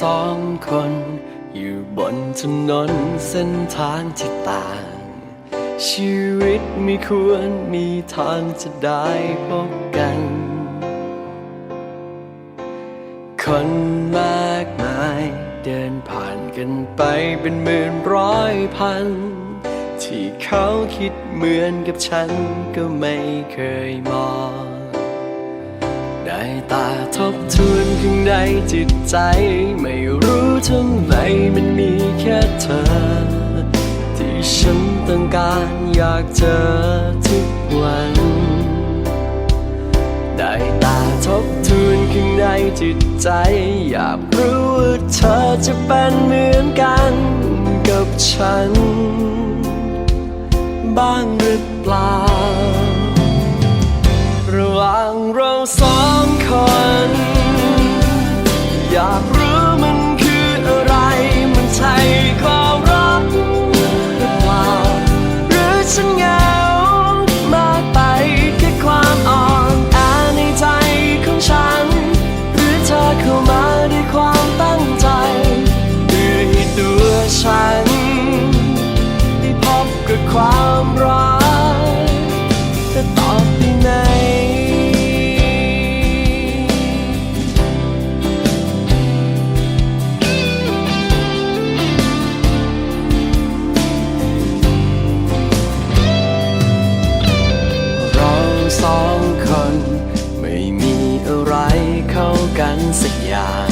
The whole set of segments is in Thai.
สองคน อยู่บนถนนเส้นทางที่ต่าง ชีวิตไม่ควรมีทางจะได้พบกัน คนมากมายเดินผ่านกันไปเป็นหมื่นร้อยพัน ที่เขาคิดเหมือนกับฉันก็ไม่เคยมอง ได้ตาทบทวนข้างในจิตใจ ไม่รู้ทำไมมันมีแค่เธอ ที่ฉันต้องการอยากเจอทุกวันได้ตาทบทวนข้างในจิตใจ อยากรู้ว่าเธอจะเป็นเหมือนกันกับฉัน บ้างหรือเปล่า กันสักอย่าง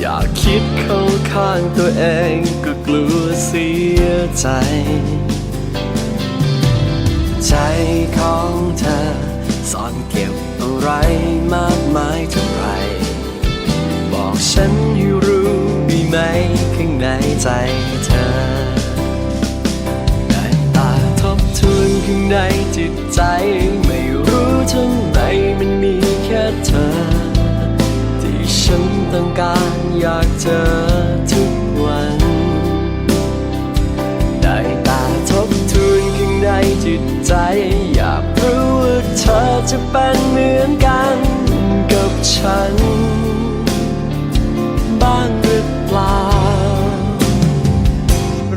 อยากคิดเข้าข้างตัวเองก็กลัวเสียใจ ใจของเธอซ่อนเก็บอะไรมากมายเท่าไร บอกฉันให้รู้ด้ไหมข้างในใจเธอได้ตาทบทวนข้างในจิตใจ ต้องการอยากเจอทุกวัน ได้ตาทบทวนข้างในจิตใจ อยากรู้ว่าเธอจะเป็นเหมือนกันกับฉัน บ้างหรือเปล่า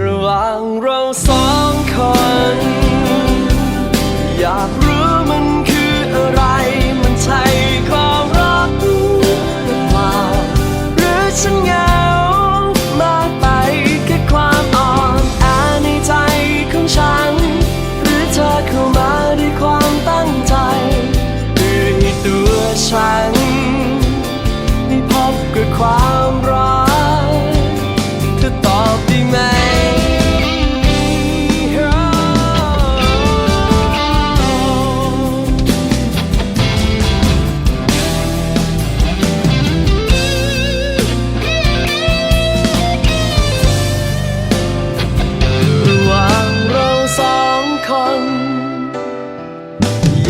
ระหว่างเราสอง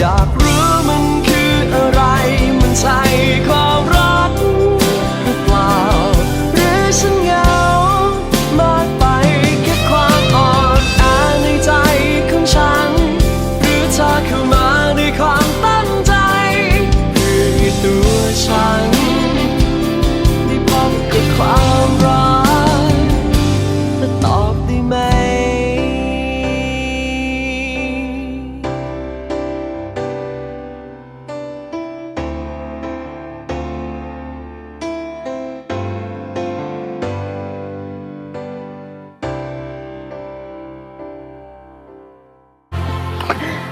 อยากรู้มันคืออะไร มันใช่ความรักหรือเปล่า หรือฉันเหงามากไปแค่ความอ่อนแอในใจของฉัน หรือเธอเข้ามาด้วยความตั้งใจเพื่อตัวฉัน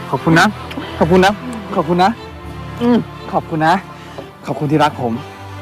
ขอบคุณนะ ขอบคุณนะ ขอบคุณนะ อืมขอบคุณนะ ขอบคุณที่รักผม